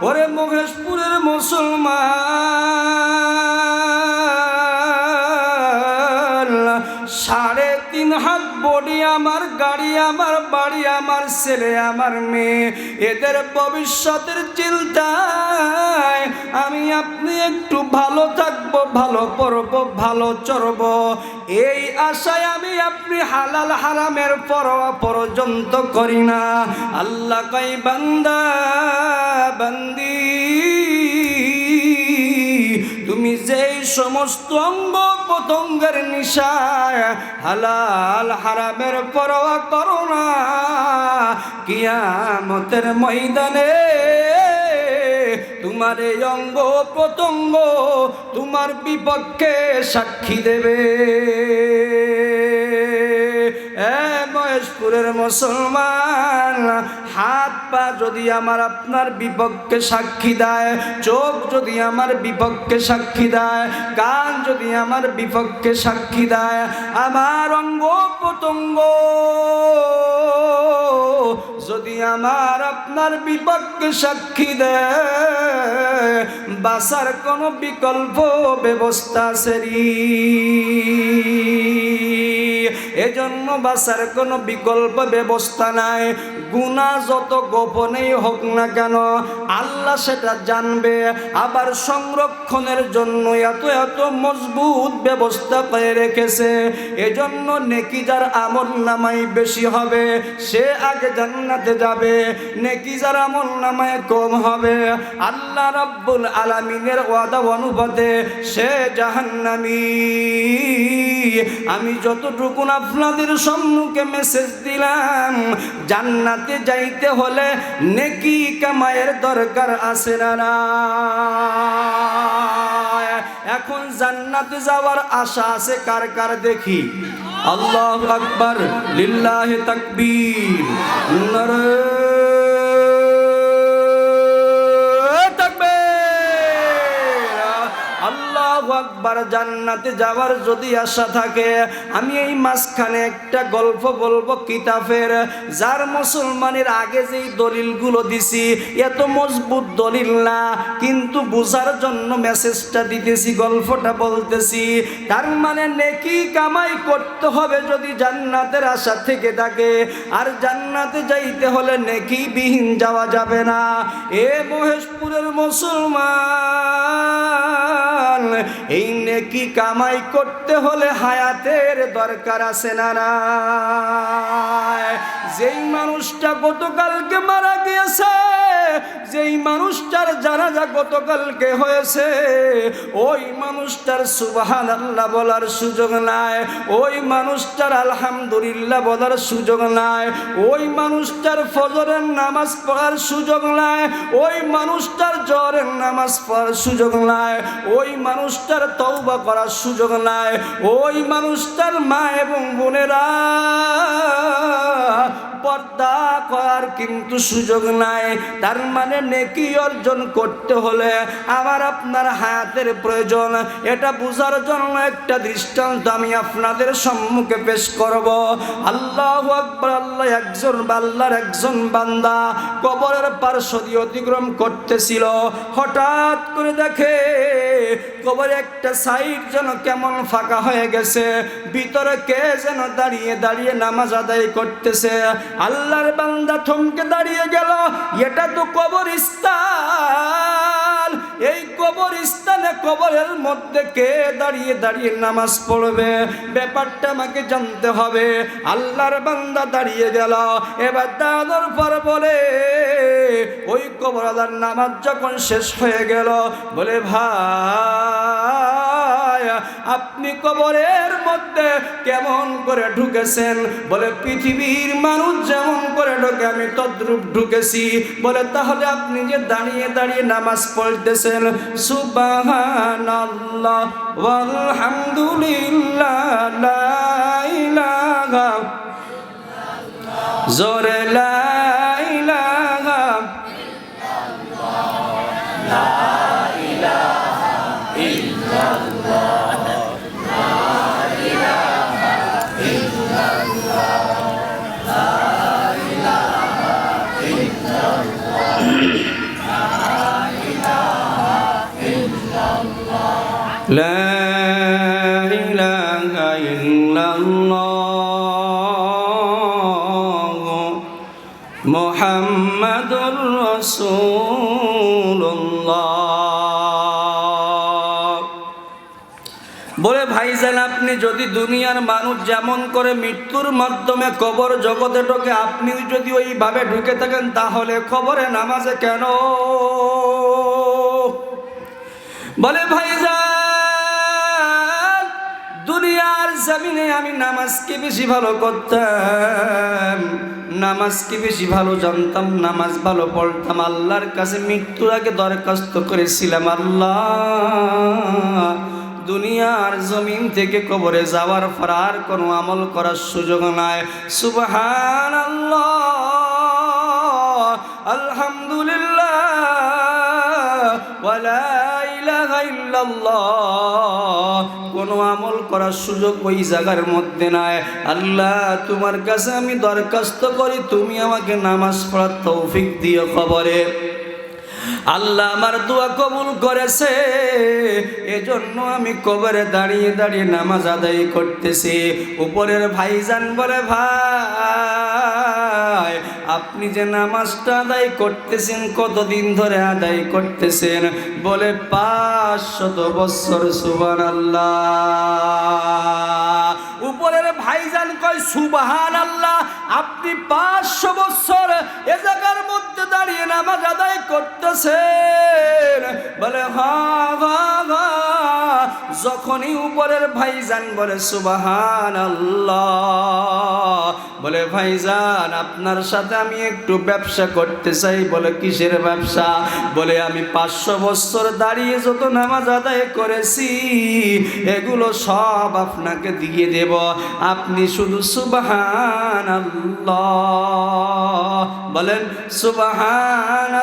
ওরে মহেশপুরের মুসলমান সাড়ে তিন হাত বডি আমার, গাড়ি আমার, বাড়ি আমার, ছেলে আমার, মেয়ে। এদের ভবিষ্যতের চিন্তায় আমি আপনি একটু ভালো থাকব, ভালো পড়ব ভালো চড়ব এই আশায় আমি আপনি হালাল হারামের পরোয়া পর্যন্ত করি না। আল্লাহ কই বান্দা, বান্দি। তুমি যেই সমস্ত অঙ্গ পতঙ্গের নিশায় হালাল হারামের পরোয়া করো না, কিয়ামতের ময়দানে তোমার এই অঙ্গ প্রত্যঙ্গ তোমার বিপক্ষে সাক্ষী দেবে। এ মহেশপুরের মুসলমান, হাত পা যদি আমার আপনার বিপক্ষে সাক্ষী দেয়, চোখ যদি আমার বিপক্ষে সাক্ষী দেয়, কান যদি আমার বিপক্ষে সাক্ষী দেয়, আমার অঙ্গ প্রত্যঙ্গ যদি আমার আপনার বিপক্ষে সাক্ষী দেয় বাসার কোনো বিকল্প ব্যবস্থা সেরি এজন্য বাসার কোনো বিকল্প ব্যবস্থা নাই। গুণা যত গোপনেই হোক না কেন, আল্লাহ সেটা জানবে। আবার সংরক্ষণের জন্য এত এত মজবুত ব্যবস্থা করে রেখেছে। এজন্য নেকি যার আমল নামাই বেশি হবে, সে আগে জান্নাতে যাবে। নেকি যার আমল নামায় কম হবে। আল্লাহ রাব্বুল আলামিনের ওয়াদা অনুপাতে সে জাহান্নামী। আমি যতটুকু আপনাদের সম্মুখে মেসেজ দিলাম, জান্নাতে যাইতে হলে নেকি কামায়ের দরকার আছে না। এখন জান্নাতে যাওয়ার আশা আছে কার কার দেখি? আল্লাহ আকবর, লিল্লাহ তাকবীর। নারে আকবার জান্নাতে যাওয়ার যদি আশা থাকে, আমি এই মাঝখানে একটা গল্প বলব কিতাবের। যার মুসলমানের আগে যেই দলিলগুলো দিছি, এত মজবুত দলিল না, কিন্তু বোঝার জন্য মেসেজটা দিতেছি, গল্পটা বলতেছি। তার মানে নেকি কামাই করতে হবে যদি জান্নাতের আশা থেকে থাকে, আর জান্নাতে যাইতে হলে নেকি বিহীন যাওয়া যাবে না। এ মহেশপুরের মুসলমান, এই নেকি কামাই করতে হলে হায়াতের দরকার আছে না না যেই মানুষটা গতকালকে মারা গিয়েছে, যেই মানুষটার জানাজা গতকালকে হয়েছে, ওই মানুষটার সুবাহান আল্লাহ বলার সুযোগ নাই, ওই মানুষটার আলহামদুলিল্লাহ বলার সুযোগ নাই, ওই মানুষটার ফজরের নামাজ পড়ার সুযোগ নাই, ওই মানুষটার জ্বরের নামাজ পড়ার সুযোগ নাই, ওই মানুষটার তৌবা করার সুযোগ নাই। ওই মানুষটার মা এবং বোনেরা পর্দা করার কিন্তু সুযোগ নাই। তার মানে নেকি অর্জন করতে হলে আমার আপনার হাতের প্রয়োজন। এটা বোঝার জন্য একটা দৃষ্টান্ত আমি আপনাদের সম্মুখে পেশ করব। আল্লাহ আকবর, আল্লাহ একজন আল্লাহর একজন বান্দা কবরের পার্শ্ব অতিক্রম করতেছিল। হঠাৎ করে দেখে কবরে একটা সাইড যেন কেমন ফাঁকা হয়ে গেছে। ভিতরে কে যেন দাঁড়িয়ে দাঁড়িয়ে নামাজ আদায় করতেছে। আল্লাহর বান্দা থমকে দাঁড়িয়ে গেল, এটা তো কবরস্থান। এই কবর কবরস্থানে কবরের মধ্যে কে দাঁড়িয়ে দাঁড়িয়ে নামাজ পড়বে? ব্যাপারটা আমাকে জানতে হবে। আল্লাহর বান্দা দাঁড়িয়ে গেল। এবার দাঁড়ানোর পর বলে, ওই কবরাদার নামাজ যখন শেষ হয়ে গেল, বলে, ভাই আপনি কবরের মধ্যে কেমন করে ঢুকেছেন? বলে, পৃথিবীর মানুষ যেমন করে ঢোকে, আমি তদ্রূপ ঢুকেছি। বলে, তাহলে আপনি যে দাঁড়িয়ে দাঁড়িয়ে নামাজ পড়তেছেন, সুবহানাল্লাহ আলহামদুলিল্লাহ জোরে লা মোহাম্মদুর রসুল্লাহ বলে ভাইজান আপনি যদি দুনিয়ার মানুষ যেমন করে মৃত্যুর মাধ্যমে কবর জগতে ঢোকে, আপনিও যদি ওইভাবে ঢুকে থাকেন, তাহলে খবরে নামাজে কেন? বলে ভাইজান দুনিয়ার জমিনে আমি নামাজকে বেশি ভালো করতাম? নামাজকে বেশি ভালো জানতাম? নামাজ ভালো পড়তাম? আল্লাহর কাছে মৃত্যুর আগে দরখাস্ত করেছিলাম, আল্লাহ। দুনিয়ার জমিন থেকে কবরে যাওয়ার পর আর কোনো আমল করার সুযোগ নাই। সুবহান আলহামদুলিল্লাহ ওয়ালা ইলাহা ইল্লাল্লাহ। আমল করার সুযোগ ওই জায়গার মধ্যে নাই। আল্লাহ, তোমার কাছে আমি দরখাস্ত করি, তুমি আমাকে নামাজ পড়ার তৌফিক দিও খবরে। আল্লাহ আমার দোয়া কবুল করেছে, এজন্য আমি কবরে দাঁড়িয়ে দাঁড়িয়ে নামাজ আদায় করতেছি। উপরের ভাইজান বলে, ভাই আপনি যে নামাজটা আদায় করতেছেন কতদিন ধরে আদায় করতেছেন? বলে পাঁচশত বছর সুবান আল্লাহ ভাইজান কয় সুবাহান আল্লাহ আপনি পাঁচশো বছর এ জায়গার মধ্যে দাঁড়িয়ে নামাজ আদায় করতেছেন। বলে, হা যখনই উপরের ভাইজান বলে সুবাহান আল্লাহ বলে, ভাইজান, আপনার সাথে আমি একটু ব্যবসা করতে চাই, বলে, কিসের ব্যবসা? বলে, আমি পাঁচশো বছর দাঁড়িয়ে যত নামাজ আদায় করেছি, এগুলো সব আপনাকে দিয়ে দেব। আপনি শুধু সুবাহান বলেন সুবাহান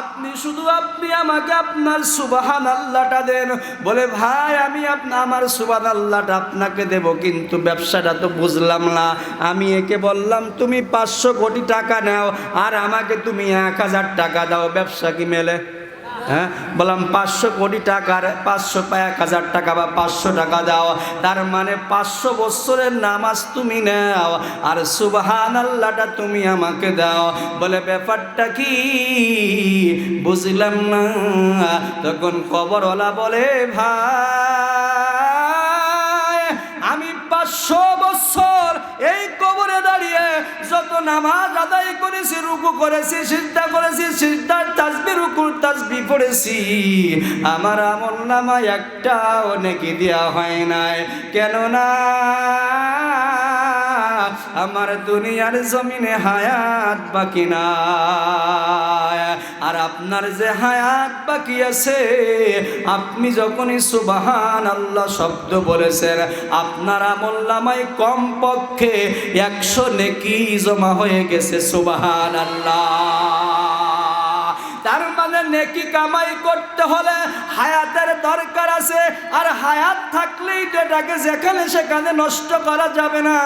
আপনি শুধু আপনি আমাকে আপনার সুবাহান আল্লাহটা দেন। বলে, ভাই, আমি আপনার আমার সুবান আল্লাহটা আপনাকে দেব, কিন্তু ব্যবসাটা তো বুঝলাম না। আমি একে বললাম, তুমি পাঁচশো কোটি টাকা নাও, আর আমাকে তুমি এক হাজার টাকা দাও, ব্যবসা কি মেলে? হ্যাঁ? বললাম, পাঁচশো কোটি টাকার, পাঁচশো এক হাজার টাকা বা পাঁচশো টাকা দাও। তার মানে পাঁচশো বছরের নামাজ তুমি নাও, আর সুবাহান আল্লাহটা তুমি আমাকে দাও। বলে, ব্যাপারটা কি? বুঝলাম না। তখন কবরওয়ালা বলে, ভাই, আমি পাঁচশো বছর কবরে দাঁড়িয়ে যত নামাজ আদায় করেছি, রুকু করেছি সিদ্ধা করেছি সিদ্ধার তাজবি রুকুর তাজবি পড়েছি। আমার আমল নামা একটাও অনেকে দেওয়া হয় নাই। কেননা আমার দুনিয়ার জমিনে হায়াত বাকি না আর আপনার যে হায়াত বাকি আছে, আপনি যখনই সুবাহান আল্লাহ শব্দ বলেছেন, আপনার আমল্লামাই কমপক্ষে কম পক্ষে একশো নেকি জমা হয়ে গেছে সুবাহান আল্লাহ তার মানে নেকি কামাই করতে হলে হায়াতের দরকার আছে। আর হায়াত থাকলেই এটাকে যেখানে সেখানে নষ্ট করা যাবে না।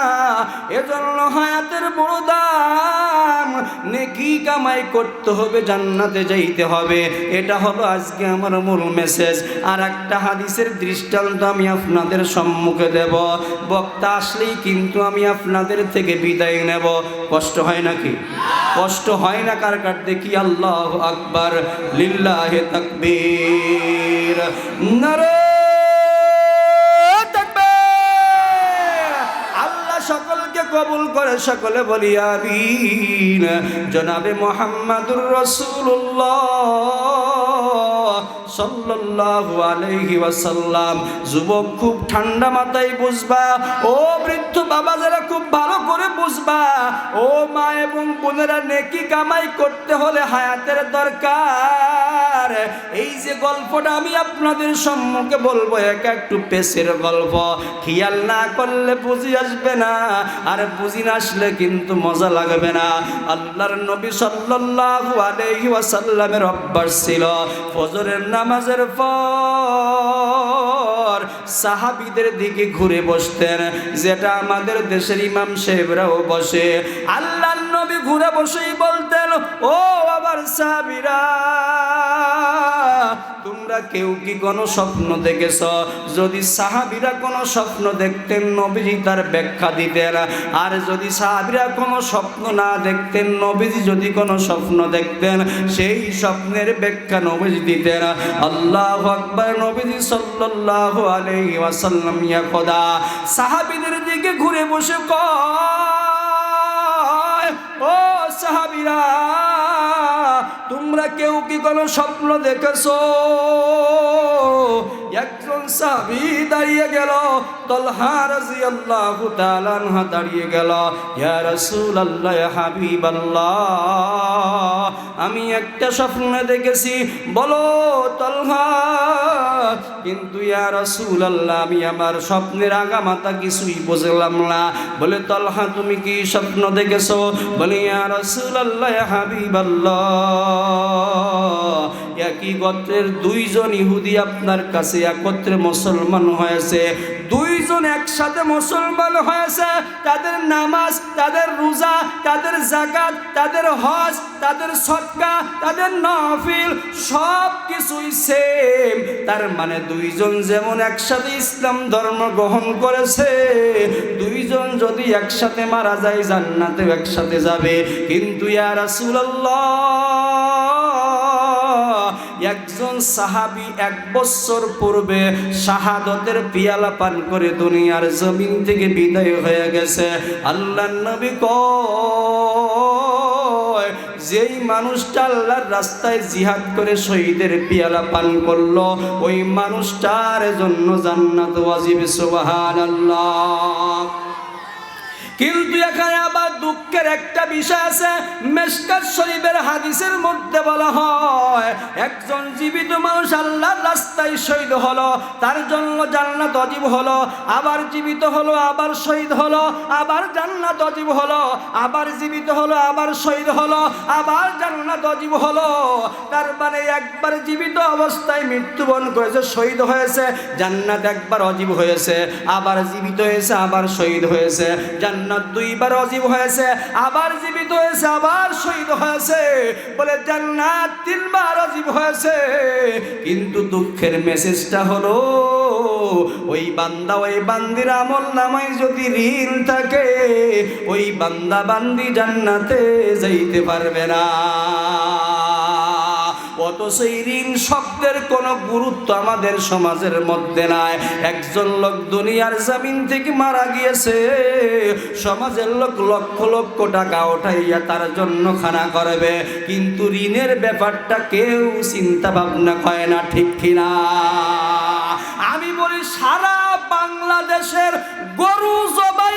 এজন্য হায়াতের বড় দাম নেকি কামাই করতে হবে, জান্নাতে যাইতে হবে। এটা হলো আজকে আমার মূল মেসেজ আর একটা হাদিসের দৃষ্টান্ত আমি আপনাদের সম্মুখে দেব। বক্তা আসলেই কিন্তু আমি আপনাদের থেকে বিদায় নেব। কষ্ট হয় নাকি? কষ্ট হয় না কার কার দেখি? আল্লাহ আকবার, লিল্লাহে তাকবীর। নারে সকলকে কবুল করে সকলে বলি আমিন। জনাবে মোহাম্মদুর রাসূলুল্লাহ সাল্লাল্লাহু আলাইহি ওয়াসাল্লাম। যুবক খুব ঠান্ডা মাথায় বুঝবা, ও বাবা যারা খুব ভালো করে বুঝবা। ও মা এবং বোনেরা নেকি কামাই করতে হলে হায়াতের দরকার। এই যে গল্পটা আমি আপনাদের সম্মুখে বলব, এক একটু পেশের গল্প। খেয়াল না করলে বুঝি আসবে না, আর বুঝি না আসলে কিন্তু মজা লাগবে না। আল্লাহর নবী সাল্লাল্লাহু আলাইহি ওয়াসাল্লামের অভ্যাস ছিল ফজরের নামাজের পর। সাহাবীদের দিকে ঘুরে বসতেন, যেটা আমাদের দেশের ইমাম সাহেবরাও বসে। আল্লাহ নবী ঘুরে বসেই বলতেন, ও আবার সাহাবীরা তোমরা কেউ কি কোনো স্বপ্ন দেখেছ? যদি সাহাবিরা কোনো স্বপ্ন দেখতেন, নবীজি তার ব্যাখ্যা দিতেন। আর যদি সাহাবিরা কোনো স্বপ্ন না দেখতেন, নবীজি যদি কোনো স্বপ্ন দেখতেন, সেই স্বপ্নের ব্যাখ্যা নবীজি দিতেন। আল্লাহ আকবর, নবীজি সাল্লাল্লাহু আলাইহি ওয়াসাল্লাম, ইয়া খোদা। সাহাবীদের দিকে ঘুরে বসে কয়, ও সাহাবীরা তোমরা কেউ কি কোনো স্বপ্ন দেখেছ? একজন সাবি দাঁড়িয়ে গেল, তলহা রাদিয়াল্লাহু তাআলা আনহা দাঁড়িয়ে গেল হাবিবাল্লাহ, আমি একটা স্বপ্ন দেখেছি। বলো, তলহা কিন্তু ইয়া রাসূলুল্লাহ, আমি আমার স্বপ্নের আগামাতা কিছুই বুঝলাম না। বলে, তলহা, তুমি কি স্বপ্ন দেখেছ? বলে, ইয়া রাসূলুল্লাহ ইয়া হাবিবাল্লাহ। একই গোত্রের দুইজন ইহুদি আপনার কাছে একত্রে মুসলমান হয়েছে, দুইজন একসাথে মুসলমান হয়েছে, তাদের নামাজ, তাদের রোজা, তাদের জাকাত তাদের হজ, তাদের সৎকা তাদের নফিল সব কিছুই সেম তার মানে দুইজন যেমন একসাথে ইসলাম ধর্ম গ্রহণ করেছে, দুইজন যদি একসাথে মারা যায় জান্নাতে একসাথে যাবে। কিন্তু ইয়া রাসূলুল্লাহ একজন সাহাবী এক বছর পূর্বে শাহাদতের পিয়ালা পান করে দুনিয়ার জমিন থেকে বিদায় হয়ে গেছে। আল্লাহ নবী কয়, যেই মানুষটা আল্লাহর রাস্তায় জিহাদ করে শহীদের পিয়ালা পান করল, ওই মানুষটার জন্য জান্নাত ওয়াজিব, সুবহানাল্লাহ। কিন্তু এখানে আবার দুঃখের একটা বিষয় আছে। মেশকাত শরীফের হাদিসের মধ্যে বলা হয়, একজন জীবিত মানুষ আল্লাহর রাস্তায় শহীদ হলো, তার জন্য জান্নাত অজীব হলো, আবার জীবিত হলো, আবার শহীদ হলো, আবার জান্নাত অজীব হলো, আবার জীবিত হলো, আবার শহীদ হলো, আবার জান্নাত অজীব হলো। তার মানে একবার জীবিত অবস্থায় মৃত্যুবরণ করেছে, শহীদ হয়েছে, জান্নাত একবার অজীব হয়েছে, আবার জীবিত হয়েছে, আবার শহীদ হয়েছে, জান্নাত দুইবার অজীব হয়েছে, আবার জীবিত হয়েছে, আবার শহীদ হয়েছে। বলে, জান্নাত তিনবার অজীব হয়েছে। কিন্তু দুঃখের মেসেজটা হলো, ওই বান্দা, ওই বান্দির আমল নামায় যদি ঋণ থাকে, ওই বান্দা বান্দি জান্নাতে যাইতে পারবে না। অথচ এই ঋণ শব্দের কোনো গুরুত্ব আমাদের সমাজের মধ্যে নাই। একজন লোক দুনিয়ার জমিন থেকে মারা গিয়েছে, সমাজের লোক লক্ষ লক্ষ টাকা ওঠাইয়া তার জন্য খানা করবে। কিন্তু ঋণের ব্যাপারটা কেউ চিন্তা ভাবনা করে না, ঠিক কিনা? আমি বলি সারা বাংলাদেশের গরু জবাই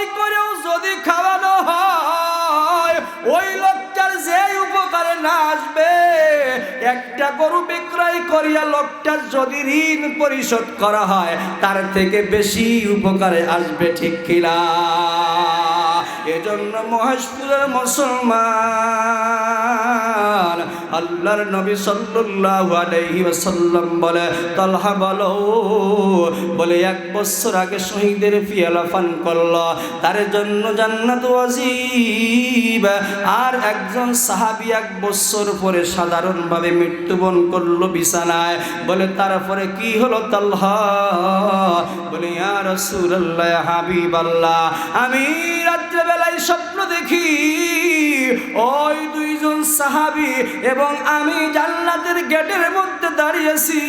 একটা গরু বিক্রয় করিয়া লোকটার যদি ঋণ পরিশোধ করা হয়, তার থেকে বেশি উপকারে আসবে, ঠিক কিনা এজন্য মহেশপুরের মুসলমান আল্লাহর নবী সাল্লাল্লাহু আলাইহি ওয়াসাল্লাম বলে, তালহা বলো। বলে এক বছর আগে শহীদের পিয়ালা পান করল। তার জন্য জান্নাত ওয়াজিব। আর একজন সাহাবী এক বছর পরে সাধারণভাবে মৃত্যুবরণ করল বিছানায়। বলে, তারপরে কি হলো তালহা? বলে, ইয়া রাসূলুল্লাহ হাবিবাল্লাহ, আমি রাত্রেবেলায় স্বপ্ন দেখি ওই দুইজন সাহাবি এবং আমি জান্নাতের গেটের মধ্যে দাঁড়িয়েছি।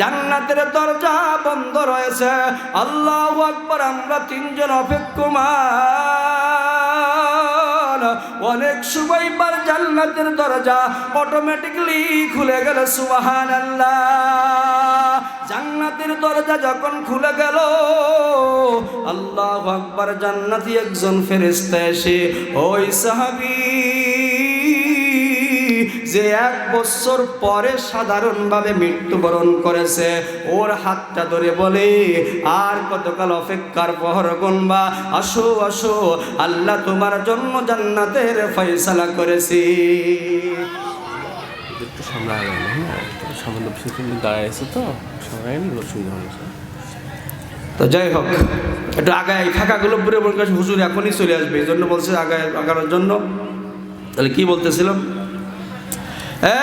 জান্নাতের দরজা বন্ধ রয়েছে। আল্লাহ আকবার, আমরা তিনজন অপেক্ষমান অনেক সময় পর জান্নাতের দরজা অটোমেটিকলি খুলে গেল সুবাহান আল্লাহ জান্নাতের দরজা যখন খুলে গেল, আল্লাহ আকবার জান্নাতি একজন ফেরেস্তা এসে, ওই সাহাবী, যে এক বছর পরে সাধারণভাবে মৃত্যুবরণ করেছে, ওর হাতটা ধরে বলে, আর কতকাল অপেক্ষার পহর গণবা আসো আসো, আল্লাহ তোমার জন্য জান্নাতের ফয়সালা করেছি। একটু সামান্য বিষয় দাঁড়ায় আছে তো, সবাই অসুবিধা হয়েছে তো যাই হোক, একটু আগায় ফাঁকাগুলো পুরো মনে কাছে হুজুর এখনই চলে আসবে, এই জন্য বলছে আগায় আগানোর জন্য। তাহলে কি বলতেছিলাম? এ